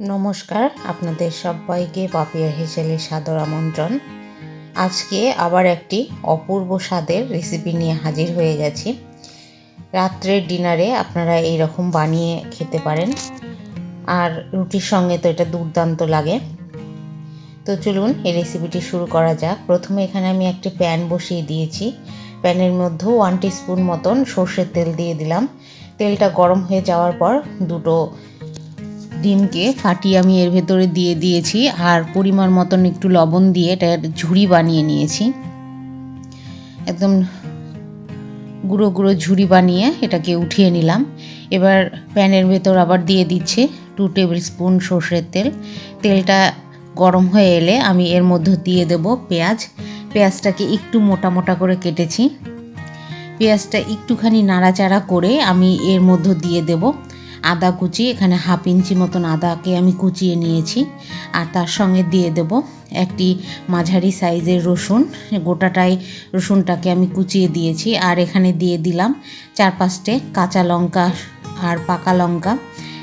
নমস্কার, আপনাদের সবাইকে পাপিয়া হেসেলে সাদর আমন্ত্রণ। আজকে আবার একটি অপূর্ব স্বাদের রেসিপি নিয়ে হাজির হয়ে গেছি। রাত্রের ডিনারে আপনারা এই রকম বানিয়ে খেতে পারেন। আর রুটির সঙ্গে তো এটা দুর্দান্ত লাগে। তো চলুন এই রেসিপিটি শুরু করা যাক। প্রথমে এখানে আমি একটি প্যান বসিয়ে দিয়েছি। প্যানের মধ্যেও ওয়ান স্পুন মতন সর্ষের তেল দিয়ে দিলাম। তেলটা গরম হয়ে যাওয়ার পর দুটো ডিমকে ফাটিয়ে আমি এর ভেতরে দিয়ে দিয়েছি আর পরিমাণ মতন একটু লবণ দিয়ে এটার ঝুড়ি বানিয়ে নিয়েছি। একদম গুঁড়ো গুঁড়ো ঝুড়ি বানিয়ে এটাকে উঠিয়ে নিলাম। এবার প্যানের ভেতর আবার দিয়ে দিচ্ছে টু টেবিল স্পুন সর্ষের তেল। তেলটা গরম হয়ে এলে আমি এর মধ্যে দিয়ে দেব পেঁয়াজ। পেঁয়াজটাকে একটু মোটা মোটা করে কেটেছি। পেঁয়াজটা একটুখানি নাড়াচাড়া করে আমি এর মধ্যে দিয়ে দেব। আদা কুচি, এখানে হাফ ইঞ্চি মতন আদাকে আমি কুচিয়ে নিয়েছি। আর তার সঙ্গে দিয়ে দেব একটি মাঝারি সাইজের রসুন। গোটাটাই রসুনটাকে আমি কুচিয়ে দিয়েছি। আর এখানে দিয়ে দিলাম চার পাঁচটে কাঁচা লঙ্কা আর পাকা লঙ্কা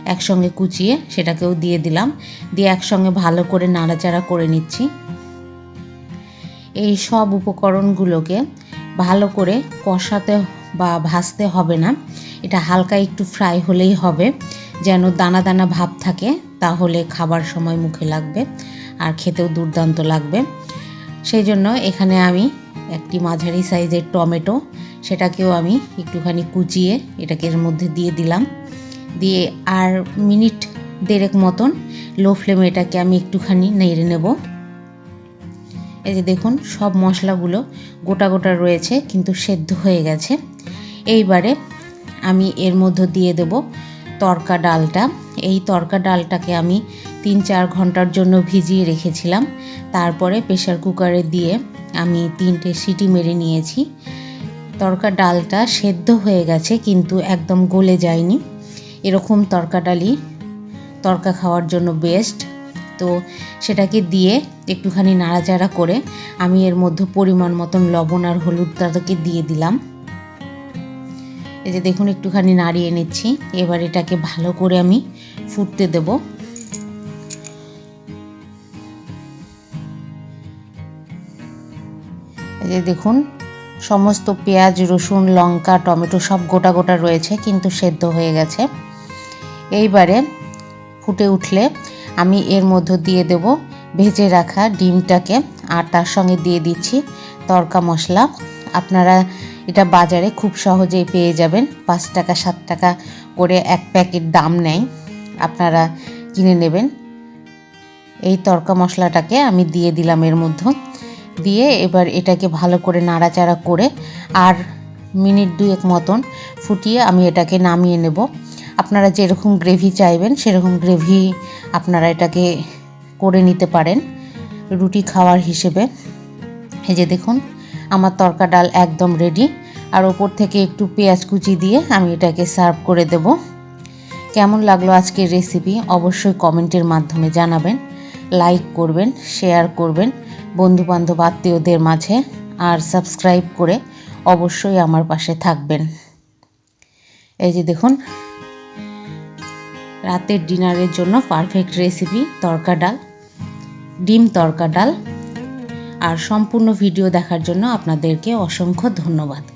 একসঙ্গে কুচিয়ে সেটাকেও দিয়ে দিলাম। দিয়ে একসঙ্গে ভালো করে নাড়াচাড়া করে নিচ্ছি। এই সব উপকরণগুলোকে ভালো করে কষাতে বা ভাজতে হবে না। এটা হালকা একটু ফ্রাই হলেই হবে। যেন দানা দানা ভাব থাকে, তাহলে খাবার সময় মুখে লাগবে আর খেতেও দুর্দান্ত লাগবে। সেই জন্য এখানে আমি একটি মাঝারি সাইজের টমেটো, সেটাকেও আমি একটুখানি কুচিয়ে এটাকে এর মধ্যে দিয়ে দিলাম। দিয়ে আর মিনিট দেড়েক মতন লো ফ্লেমে এটাকে আমি একটুখানি নেড়ে নেব। এই যে দেখুন, সব মশলাগুলো গোটা গোটা রয়েছে, কিন্তু সেদ্ধ হয়ে গেছে। এইবারে আমি এর মধ্যে দিয়ে দেব তরকা ডালটা। এই তরকা ডালটাকে আমি তিন চার ঘণ্টার জন্য ভিজিয়ে রেখেছিলাম। তারপরে প্রেশার কুকারে দিয়ে আমি তিনটে সিটি মেরে নিয়েছি। তরকা ডালটা সেদ্ধ হয়ে গেছে কিন্তু একদম গলে যায়নি। এরকম তরকা ডালই তরকা খাওয়ার জন্য বেস্ট তো সেটাকে দিয়ে একটুখানি নাড়াচাড়া করে আমি এর মধ্যে পরিমাণ মতন লবণ আর হলুদটাকে দিয়ে দিলাম। এই যে দেখুন, একটুখানি নাড়িয়ে নিচ্ছি। এবার এটাকে ভালো করে আমি ফুটতে দেব। এই যে দেখুন, সমস্ত পেঁয়াজ, রসুন, লঙ্কা, টমেটো সব গোটা গোটা রয়েছে, কিন্তু সেদ্ধ হয়ে গেছে। এইবারে ফুটে উঠলে আমি এর মধ্যে দিয়ে দেব ভেজে রাখা ডিমটাকে, আর তার সঙ্গে দিয়ে দিচ্ছি তরকা মশলা। আপনারা এটা বাজারে খুব সহজেই পেয়ে যাবেন। পাঁচ টাকা, সাত টাকা করে এক প্যাকেট দাম নেয়। আপনারা কিনে নেবেন। এই তরকা মশলাটাকে আমি দিয়ে দিলাম এর মধ্যে। দিয়ে এবার এটাকে ভালো করে নাড়াচাড়া করে আর মিনিট দুয়েক মতন ফুটিয়ে আমি এটাকে নামিয়ে নেব। আপনারা যেরকম গ্রেভি চাইবেন, সেরকম গ্রেভি আপনারা এটাকে করে নিতে পারেন রুটি খাওয়ার হিসেবে। এই যে দেখুন আমার তরকা ডাল একদম রেডি আর ওপর থেকে একটু পেঁয়াজ কুচি দিয়ে আমি এটাকে সার্ভ করে দেব। কেমন লাগল আজকের রেসিপি অবশ্যই কমেন্টের মাধ্যমে জানাবেন। লাইক করবেন শেয়ার করবেন বন্ধুবান্ধব, আত্মীয়দের মাঝে। আর সাবস্ক্রাইব করে অবশ্যই আমার পাশে থাকবেন। এই যে দেখুন, রাতের ডিনারের জন্য পারফেক্ট রেসিপি তরকা ডাল, ডিম তরকা ডাল। আর সম্পূর্ণ ভিডিও দেখার জন্য আপনাদেরকে অসংখ্য ধন্যবাদ।